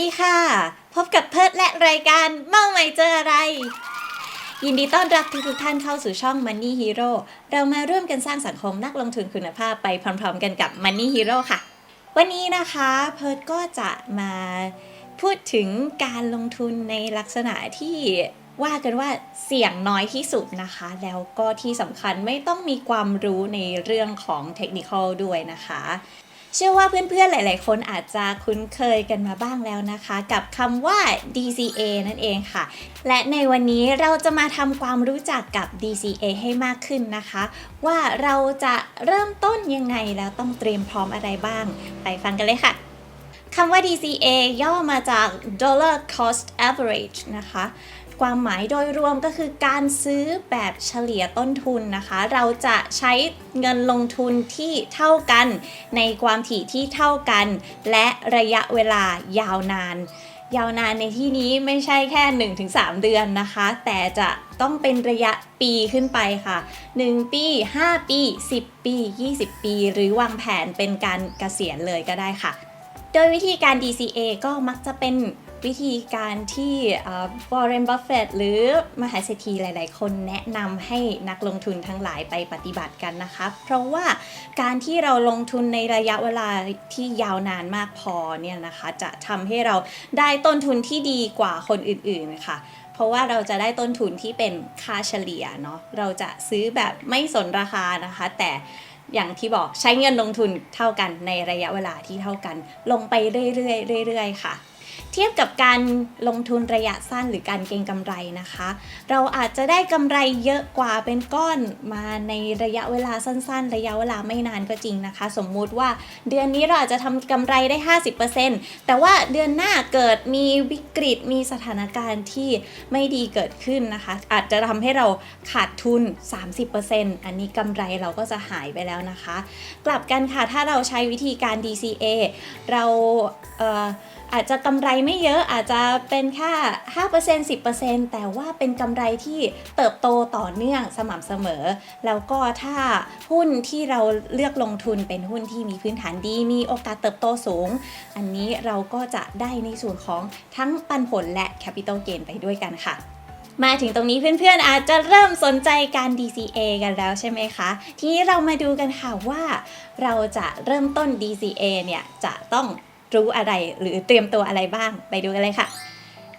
ดีค่ะ พบกับเพิร์ดและรายการเมาใหม่เจออะไร ยินดีต้อนรับทุกท่านเข้าสู่ช่อง Money Hero เรามาร่วมกันสร้างสังคมนักลงทุนคุณภาพไปพร้อมๆกันกับ Money Hero ค่ะ วันนี้นะคะเพิร์ดก็จะมาพูดถึงการลงทุนในลักษณะที่ว่ากันว่าเสี่ยงน้อยที่สุดนะคะ แล้วก็ที่สำคัญไม่ต้องมีความรู้ในเรื่องของเทคนิคด้วยนะคะ เชื่อว่าเพื่อนๆ หลายๆ คนอาจจะคุ้นเคยกันมาบ้างแล้วนะคะ กับคำว่า DCA นั่นเองค่ะ และในวันนี้เราจะมาทำความรู้จักกับ DCA ให้มากขึ้นนะคะ ว่าเราจะเริ่มต้นยังไงแล้วต้องเตรียมพร้อมอะไรบ้าง ไปฟังกันเลยค่ะคำว่า DCA ย่อมาจาก Dollar Cost Average นะคะ ความหมายโดยรวมก็คือการซื้อแบบเฉลี่ยต้นทุนนะคะ เราจะใช้เงินลงทุนที่เท่ากันในความถี่ที่เท่ากัน และระยะเวลายาวนาน ยาวนานในที่นี้ไม่ใช่แค่ 1-3 เดือนนะคะ แต่จะต้องเป็นระยะปีขึ้นไปค่ะ 1 ปี 5 ปี 10 ปี 20 ปี หรือวางแผนเป็นการเกษียณเลยก็ได้ค่ะ โดยวิธีการ DCA ก็มักจะเป็น วิธีการที่วอร์เรนบัฟเฟตหรือมหาเศรษฐีหลาย ๆ คนแนะนำให้นักลงทุนทั้งหลายไปปฏิบัติกันนะคะ เพราะว่าการที่เราลงทุนในระยะเวลาที่ยาวนานมากพอเนี่ยนะคะ จะทำให้เราได้ต้นทุนที่ดีกว่าคนอื่น ๆ ค่ะเพราะว่าเราจะได้ต้นทุนที่เป็นค่าเฉลี่ยเนาะ เราจะซื้อแบบไม่สนราคานะคะ แต่อย่างที่บอกใช้เงินลงทุนเท่ากันในระยะเวลาที่เท่ากัน ลงไปเรื่อยๆเรื่อยๆค่ะ เทียบกับการลงทุนระยะสั้นหรือการเก็งกำไรนะคะ เราอาจจะได้กำไรเยอะกว่าเป็นก้อนมาในระยะเวลาสั้น ๆ ระยะเวลาไม่นานก็จริงนะคะ สมมุติว่าเดือนนี้เราอาจจะทำกำไรได้ 50%แต่ว่าเดือนหน้าเกิดมีวิกฤตมีสถานการณ์ที่ไม่ดีเกิดขึ้นนะคะ อาจจะทำให้เราขาดทุน 30%อันนี้กำไรเราก็จะหายไปแล้วนะคะ กลับกันค่ะถ้าเราใช้วิธีการ DCA เราเอาจจะกำไรไม่เยอะอาจจะเป็นแค่5% 10%แต่ว่าเป็นกำไรที่เติบโตต่อเนื่องสม่ำเสมอ แล้วก็ถ้าหุ้นที่เราเลือกลงทุนเป็นหุ้นที่มีพื้นฐานดี มีโอกาสเติบโตสูง อันนี้เราก็จะได้ในส่วนของทั้งปันผลและ Capital Gain ไปด้วยกันค่ะมาถึงตรงนี้เพื่อนๆ อาจจะเริ่มสนใจการ DCA กันแล้วใช่ไหมคะ ทีนี้เรามาดูกันค่ะว่า เราจะเริ่มต้น DCA เนี่ยจะต้อง รู้อะไรหรือเตรียมตัวอะไรบ้างไปดูกันเลยค่ะ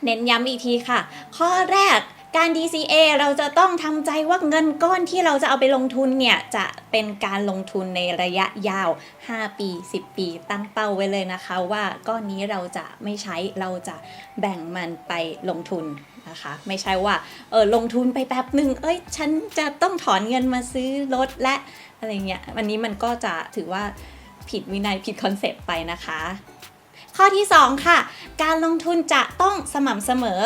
เน้นย้ำอีกทีค่ะ ข้อแรกการ DCA เราจะต้องทำใจว่าเงินก้อนที่เราจะเอาไปลงทุนเนี่ย จะเป็นการลงทุนในระยะยาว 5 ปี 10 ปีตั้งเป้าไว้เลยนะคะ ว่าก้อนนี้เราจะไม่ใช้เราจะแบ่งมันไปลงทุนนะคะ ไม่ใช่ว่าเออลงทุนไปแป๊บหนึ่งเอ้ย ฉันจะต้องถอนเงินมาซื้อรถและอะไรเงี้ยวันนี้มันก็จะถือว่าผิดวินัยผิดคอนเซปต์ไปนะคะ ข้อที่ 2 ค่ะ การลงทุนจะต้องสม่ำเสมอ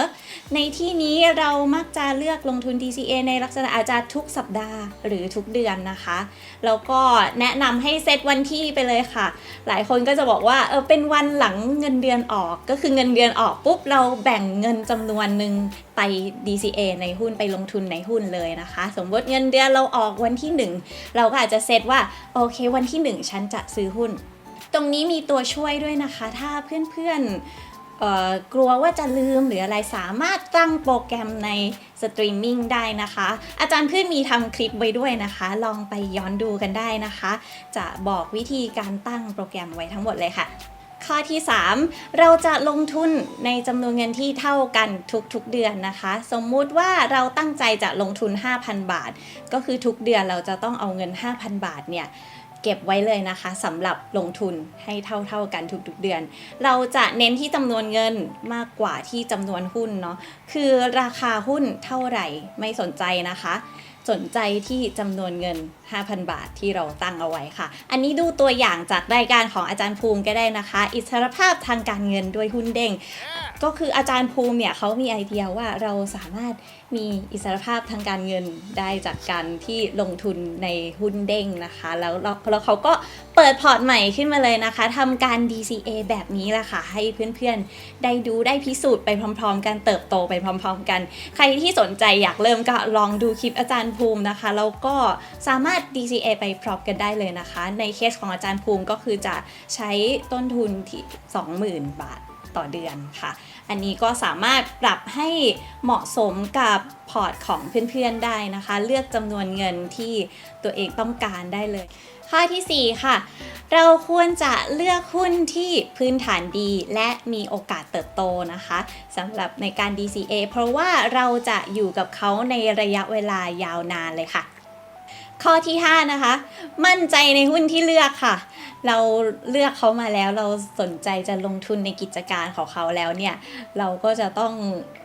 ในที่นี้เรามักจะเลือกลงทุน DCA ในลักษณะอาจจะทุกสัปดาห์หรือทุกเดือนนะคะ แล้วก็แนะนำให้เซตวันที่ไปเลยค่ะ หลายคนก็จะบอกว่าเออเป็นวันหลังเงินเดือนออกก็คือเงินเดือนออกปุ๊บเราแบ่งเงินจำนวนหนึ่งไป DCA ในหุ้นไปลงทุนในหุ้นเลยนะคะ สมมติเงินเดือนเราออกวันที่ 1 เราก็อาจจะเซตว่าโอเค วันที่ 1 ฉันจะซื้อหุ้น ตรงนี้มีตัวช่วยด้วยนะคะ ถ้าเพื่อนๆกลัวว่าจะลืมหรืออะไรสามารถตั้งโปรแกรมในสตรีมมิ่งได้นะคะ อาจารย์เพื่อนมีทำคลิปไว้ด้วยนะคะ ลองไปย้อนดูกันได้นะคะ จะบอกวิธีการตั้งโปรแกรมไว้ทั้งหมดเลยค่ะข้อที่ 3 เราจะลงทุนในจำนวนเงินที่เท่ากันทุกๆเดือนนะคะ สมมุติว่าเราตั้งใจจะลงทุน 5,000 บาท ก็คือทุกเดือนเราจะต้องเอาเงิน 5,000 บาทเนี่ย เก็บไว้เลยนะคะสำหรับลงทุนให้เท่าๆกันทุกๆเดือน เราจะเน้นที่จำนวนเงินมากกว่าที่จำนวนหุ้นเนาะคือราคาหุ้นเท่าไหร่ไม่สนใจนะคะ สนใจที่จำนวนเงิน 5,000 บาทที่เราตั้งเอาไว้ค่ะ อันนี้ดูตัวอย่างจากรายการของอาจารย์ภูมิก็ได้นะคะ อิสรภาพทางการเงินด้วยหุ้นเด้ง ก็คืออาจารย์ภูมิเนี่ยเขามีไอเดียว่าเราสามารถมีอิสรภาพทางการเงินได้จากการที่ลงทุนในหุ้นเด้งนะคะ แล้วแล้วลวเขาก็เปิดพอร์ตใหม่ขึ้นมาเลยนะคะทำการ DCA แบบนี้แหละค่ะ ให้เพื่อนๆ ได้ดูได้พิสูจน์ไปพร้อม ๆ กันเติบโตไปพร้อม ๆ กัน ใครที่สนใจอยากเริ่มก็ลองดูคลิปอาจารย์ภูมินะคะแล้วก็สามารถ DCA ไปพร้อมกันได้เลยนะคะ ในเคสของอาจารย์ภูมิก็คือจะใช้ต้นทุนที่ 20,000 บาท ต่อเดือนค่ะ อันนี้ก็สามารถปรับให้เหมาะสมกับพอร์ตของเพื่อนๆได้นะคะ เลือกจำนวนเงินที่ตัวเองต้องการได้เลย ข้อทีสี่ 4 ค่ะ เราควรจะเลือกหุ้นที่พื้นฐานดีและมีโอกาสเติบโตนะคะสำหรับในการ DCA เพราะว่าเราจะอยู่กับเขาในระยะเวลายาวนานเลยค่ะข้อที่ 5 นะคะ มั่นใจในหุ้นที่เลือกค่ะเราเลือกเขามาแล้วเราสนใจจะลงทุนในกิจการของเขาแล้วเนี่ย เราก็จะต้อง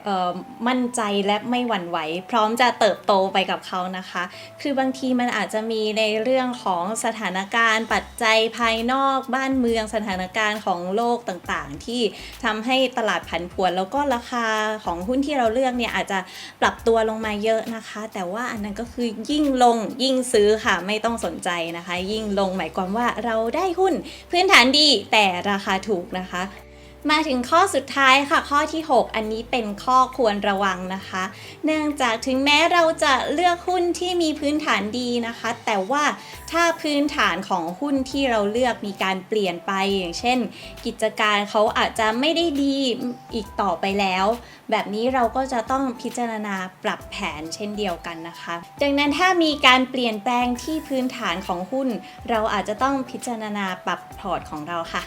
ออมั่นใจและไม่หวั่นไหว พร้อมจะเติบโตไปกับเขานะคะ คือบางทีมันอาจจะมีในเรื่องของสถานการณ์ปัจจัยภายนอกบ้านเมืองสถานการณ์ของโลกต่างๆ ที่ทำให้ตลาดผันผวน แล้วก็ราคาของหุ้นที่เราเลือกเนี่ยอาจจะปรับตัวลงมาเยอะนะคะ แต่ว่าอันนั้นก็คือยิ่งลงยิ่งซื้อค่ะไม่ต้องสนใจนะคะ ยิ่งลงหมายความว่าเราได้หุ้นพื้นฐานดีแต่ราคาถูกนะคะ มาถึงข้อสุดท้ายค่ะ ข้อที่ 6 อันนี้เป็นข้อควรระวังนะคะ เนื่องจากถึงแม้เราจะเลือกหุ้นที่มีพื้นฐานดีนะคะ แต่ว่าถ้าพื้นฐานของหุ้นที่เราเลือกมีการเปลี่ยนไปอย่างเช่น กิจการเขาอาจจะไม่ได้ดีอีกต่อไปแล้ว แบบนี้เราก็จะต้องพิจารณาปรับแผนเช่นเดียวกันนะคะ ดังนั้นถ้ามีการเปลี่ยนแปลงที่พื้นฐานของหุ้น เราอาจจะต้องพิจารณาปรับพอร์ตของเราค่ะ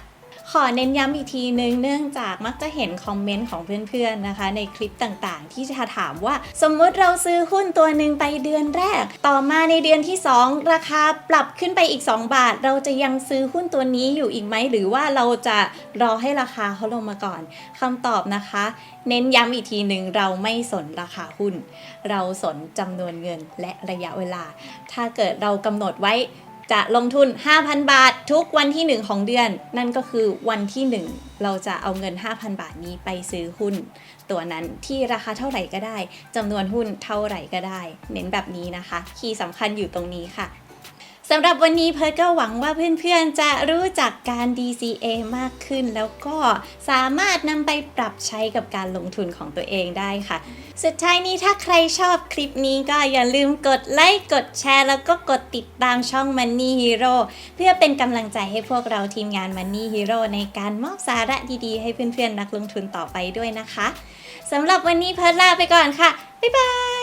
ขอเน้นย้ำอีกทีนึงเนื่องจากมักจะเห็นคอมเมนต์ของเพื่อนๆนะคะ ในคลิปต่างๆ ที่จะถามว่า สมมติเราซื้อหุ้นตัวหนึ่งไปเดือนแรก ต่อมาในเดือนที่ 2 ราคาปรับขึ้นไปอีก 2 บาท เราจะยังซื้อหุ้นตัวนี้อยู่อีกไหม หรือว่าเราจะรอให้ราคาเขาลงมาก่อนคำตอบนะคะ เน้นย้ำอีกทีหนึ่งเราไม่สนราคาหุ้น เราสนจำนวนเงินและระยะเวลา ถ้าเกิดเรากำหนดไว้ จะลงทุน 5,000 บาททุกวันที่ 1 ของเดือน นั่นก็คือวันที่ 1 เราจะเอาเงิน 5,000 บาทนี้ไปซื้อหุ้น ตัวนั้นที่ราคาเท่าไหร่ก็ได้จำนวนหุ้นเท่าไหร่ก็ได้ เน้นแบบนี้นะคะ คีย์สำคัญอยู่ตรงนี้ค่ะ สำหรับวันนี้เพิร์ทก็หวังว่าเพื่อนๆ จะรู้จักการ DCA มากขึ้น แล้วก็สามารถนำไปปรับใช้กับการลงทุนของตัวเองได้ค่ะ สุดท้ายนี้ถ้าใครชอบคลิปนี้ก็อย่าลืมกดไลค์ กดแชร์ แล้วก็กดติดตามช่อง Money Hero เพื่อเป็นกำลังใจให้พวกเราทีมงาน Money Hero ในการมอบสาระดีๆ ให้เพื่อนๆ นักลงทุนต่อไปด้วยนะคะสำหรับวันนี้เพิร์ทลาไปก่อนค่ะ บ๊ายบาย